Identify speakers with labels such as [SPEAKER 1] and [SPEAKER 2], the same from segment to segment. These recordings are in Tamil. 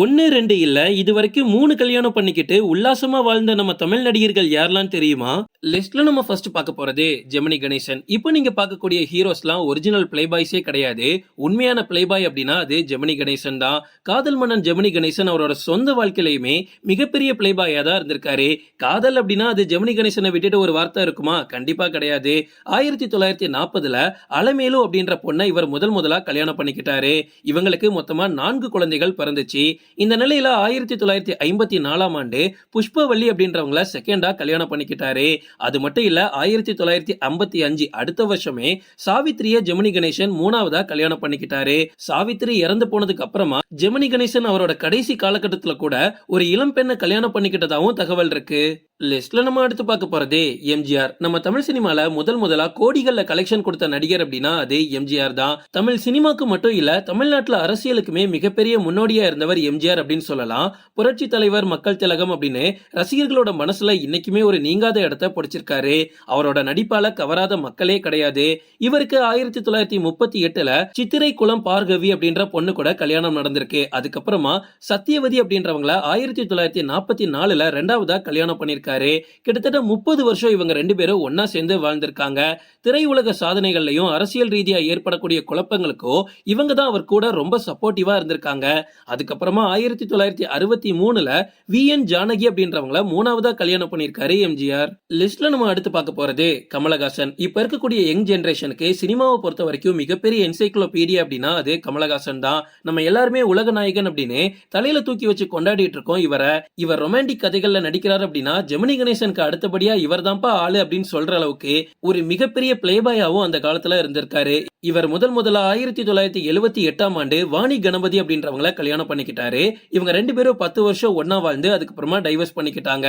[SPEAKER 1] ஒன்று ரெண்டு இல்லை இது வரைக்கும் மூணு கல்யாணம் பண்ணிக்கிட்டு உல்லாசமா வாழ்ந்த நம்ம தமிழ் நடிகர்கள் யாரெல்லாம் தெரியுமா? லிஸ்ட்ல நம்ம ஃபர்ஸ்ட் பார்க்க போறது ஜெமினி கணேசன். இப்போ நீங்க பார்க்கக்கூடிய ஹீரோஸ்லாம் ஒரிஜினல் பிளே பாய்ஸே கிடையாது. உண்மையான பிளே பாய் அப்படின்னா அது ஜெமினி கணேசன் தான். காதல் மன்னன் ஜெமினி கணேசன் அவரோட சொந்த வாழ்க்கையிலையுமே மிகப்பெரிய பிளே பாயா தான் இருந்திருக்காரு. காதல் அப்படின்னா அது ஜெமினி கணேசனை விட்டுட்டு ஒரு வார்த்தை இருக்குமா? கண்டிப்பா கிடையாது. ஆயிரத்தி தொள்ளாயிரத்தி நாற்பதுல அலமேலு அப்படின்ற பொண்ணை இவர் முதல் முதலா கல்யாணம் பண்ணிக்கிட்டாரு. இவங்களுக்கு மொத்தமா நான்கு குழந்தைகள் பிறந்துச்சு. இந்த நிலையில ஆயிரத்தி தொள்ளாயிரத்தி ஐம்பத்தி நாலாம் ஆண்டு புஷ்பவல்லி அப்படின்றவங்கள செகண்டா கல்யாணம் பண்ணிக்கிட்டாரு. அது மட்டும் இல்ல ஆயிரத்தி தொள்ளாயிரத்தி ஐம்பத்தி அஞ்சு அடுத்த வருஷமே சாவித்ரிய ஜெமினி கணேசன் மூணாவதா கல்யாணம் பண்ணிக்கிட்டாரு. சாவித்ரி இறந்து போனதுக்கு அப்புறமா ஜெமினி கணேசன் அவரோட கடைசி காலகட்டத்துல கூட ஒரு இளம் பெண்ணை கல்யாணம் பண்ணிக்கிட்டதாவும் தகவல் இருக்கு. லிஸ்ட்ல நம்ம அடுத்து பார்க்க போறதே எம்ஜிஆர் நம்ம தமிழ் சினிமால முதல் முதலா கோடிகள்ல கலெக்ஷன் கொடுத்த நடிகர் அப்படின்னா அது எம்ஜிஆர் தான். தமிழ் சினிமாக்கு மட்டும் இல்ல தமிழ்நாட்டுல அரசியலுக்குமே மிகப்பெரிய முன்னோடியா இருந்தவர் எம்ஜிஆர் அப்படின்னு சொல்லலாம். புரட்சி தலைவர் மக்கள் திலகம் அப்படின்னு ரசிகர்களோட மனசுல இன்னைக்குமே ஒரு நீங்காத இடத்த பிடிச்சிருக்காரு. அவரோட நடிப்பால கவராத மக்களே கிடையாது. இவருக்கு ஆயிரத்தி தொள்ளாயிரத்தி முப்பத்தி எட்டுல சித்திரை குளம் பார்கவி அப்படின்ற பொண்ணு கூட கல்யாணம் நடந்திருக்கு. அதுக்கப்புறமா சத்தியவதி அப்படின்றவங்கள ஆயிரத்தி தொள்ளாயிரத்தி நாற்பத்தி நாலுல ரெண்டாவதா கல்யாணம் பண்ணிருக்காரு. கிட்டத்தட்ட முப்பது வருஷம் இவங்க ரெண்டு பேரும் ஒன்னா சேர்ந்து வாழ்ந்திருக்காங்க. திரையுலக சாதனைகள்லையும் அரசியல் ரீதியா ஏற்படக்கூடிய குழப்பங்களுக்கோ இவங்க தான் அவர் கூட ரொம்ப சப்போர்ட்டிவா இருந்திருக்காங்க. அதுக்கப்புறமா ஆயிரத்தி தொள்ளாயிரத்தி அறுபத்தி மூணுல வி. என். ஜானகி அப்படின்றவங்கள மூணாவதா கல்யாணம் பண்ணியிருக்காரு எம்ஜிஆர். லிஸ்ட்ல நம்ம அடுத்து பார்க்க போறது கமலஹாசன். இப்ப இருக்கக்கூடிய யங் ஜென்ரேஷனுக்கு சினிமாவை பொறுத்த வரைக்கும் மிகப்பெரிய என்சைக்ளோபீடியா அப்படின்னா அது கமலஹாசன் தான். நம்ம எல்லாருமே உலக நாயகன் அப்படின்னு தலையில தூக்கி வச்சு கொண்டாடிட்டு இருக்கோம் இவரை. இவர் ரொமான்டிக் கதைகள்ல நடிக்கிறார் அப்படின்னா ஜெமினி கணேசனுக்கு அடுத்தபடியா இவர் தான்ப்பா ஆளு அப்படின்னு சொல்ற அளவுக்கு ஒரு மிகப்பெரிய பிளேபாயாவும் அந்த காலத்துல இருந்திருக்காரு. இவர் முதல் முதல்ல ஆயிரத்தி தொள்ளாயிரத்தி எழுவத்தி எட்டாம் ஆண்டு வாணி கணபதி அப்படின்றவங்கள கல்யாணம் பண்ணிக்கிட்டாரு. இவங்க ரெண்டு பேரும் பத்து வருஷம் ஒன்னா வாழ்ந்து அதுக்கப்புறமா டைவர்ஸ் பண்ணிக்கிட்டாங்க.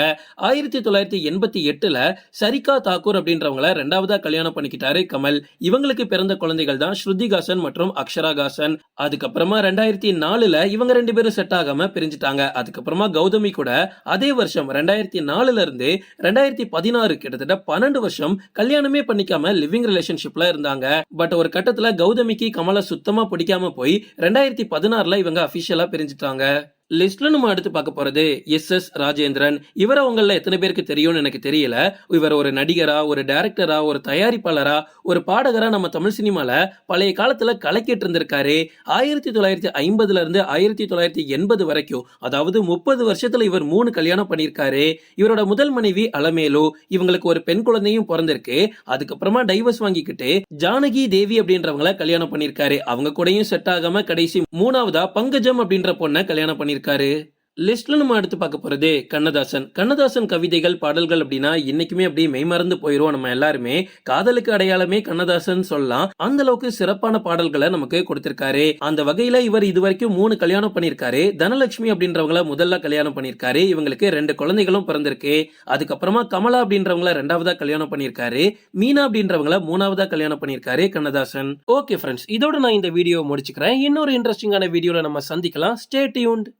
[SPEAKER 1] ஆயிரத்தி தொள்ளாயிரத்தி எண்பத்தி எட்டுல சரிகா தாக்கூர் அப்படின்றவங்கள ரெண்டாவதா கல்யாணம் பண்ணிக்கிட்டாரு கமல். இவங்களுக்கு பிறந்த குழந்தைகள் தான் ஸ்ருதிகாசன் மற்றும் அக்ஷராகாசன் அதுக்கப்புறமா ரெண்டாயிரத்தி நாலுல இவங்க ரெண்டு பேரும் செட் ஆகாம பிரிஞ்சுட்டாங்க. அதுக்கப்புறமா கௌதமி கூட அதே வருஷம் ரெண்டாயிரத்தி நாலுல இருந்து ரெண்டாயிரத்தி பதினாறு கிட்டத்தட்ட பன்னெண்டு வருஷம் கல்யாணமே பண்ணிக்காம லிவிங் ரிலேஷன்ஷிப்ல இருந்தாங்க. பட் ஒரு கட்டத்துல கௌதமிக்கு கமலை சுத்தமா பிடிக்காம போய் ரெண்டாயிரத்தி பதினாறுல இவங்க அபிஷியலா பிரிஞ்சுட்டாங்க. லிஸ்ட்ல நம்ம அடுத்து பார்க்க போறது எஸ் எஸ் ராஜேந்திரன். இவரை உங்கள எத்தனை பேருக்கு தெரியும்னு எனக்கு தெரியல. இவர் ஒரு நடிகரா ஒரு டைரக்டரா ஒரு தயாரிப்பாளரா ஒரு பாடகரா நம்ம தமிழ் சினிமால பழைய காலத்துல கலக்கிட்டு இருந்திருக்காரு. ஆயிரத்தி தொள்ளாயிரத்தி ஐம்பதுல இருந்து ஆயிரத்தி தொள்ளாயிரத்தி எண்பது வரைக்கும் அதாவது முப்பது வருஷத்துல இவர் மூணு கல்யாணம் பண்ணியிருக்காரு. இவரோட முதல் மனைவி அலமேலு இவங்களுக்கு ஒரு பெண் குழந்தையும் பிறந்திருக்கு. அதுக்கப்புறமா டைவர்ஸ் வாங்கிக்கிட்டு ஜானகி தேவி அப்படின்றவங்கள கல்யாணம் பண்ணியிருக்காரு. அவங்க கூடயும் செட் ஆகாம கடைசி மூணாவதா பங்கஜம் அப்படின்ற பொண்ணை கல்யாணம் பண்ணியிருக்காரு. லிஸ்ட்ல நம்ம அடுத்து பார்க்க போறது கண்ணதாசன். கண்ணதாசன் கவிதைகள் பாடல்கள் அப்படின்னா இன்னைக்குமே அப்படியே மெய்மறந்து போயிருவோம் நம்ம எல்லாருமே காதலுக்கு அடையாளமே கண்ணதாசன் சொல்லலாம். அந்த அளவுக்கு சிறப்பான பாடல்களை நமக்கு கொடுத்திருக்காரு. அந்த வகையில இவர் இது வரைக்கும் மூணு கல்யாணம் பண்ணியிருக்காரு. தனலட்சுமி அப்படின்றவங்கள முதல்ல கல்யாணம் பண்ணியிருக்காரு. இவங்களுக்கு ரெண்டு குழந்தைகளும் பிறந்திருக்கு. அதுக்கப்புறமா கமலா அப்படின்றவங்கள ரெண்டாவதா கல்யாணம் பண்ணியிருக்காரு. மீனா அப்படின்றவங்கள மூணாவதா கல்யாணம் பண்ணியிருக்காரு கண்ணதாசன். ஓகே ஃப்ரெண்ட்ஸ் இதோட நான் இந்த வீடியோ முடிச்சுக்கிறேன். இன்னொரு இன்ட்ரெஸ்டிங்கான வீடியோல நம்ம சந்திக்கலாம். Stay tuned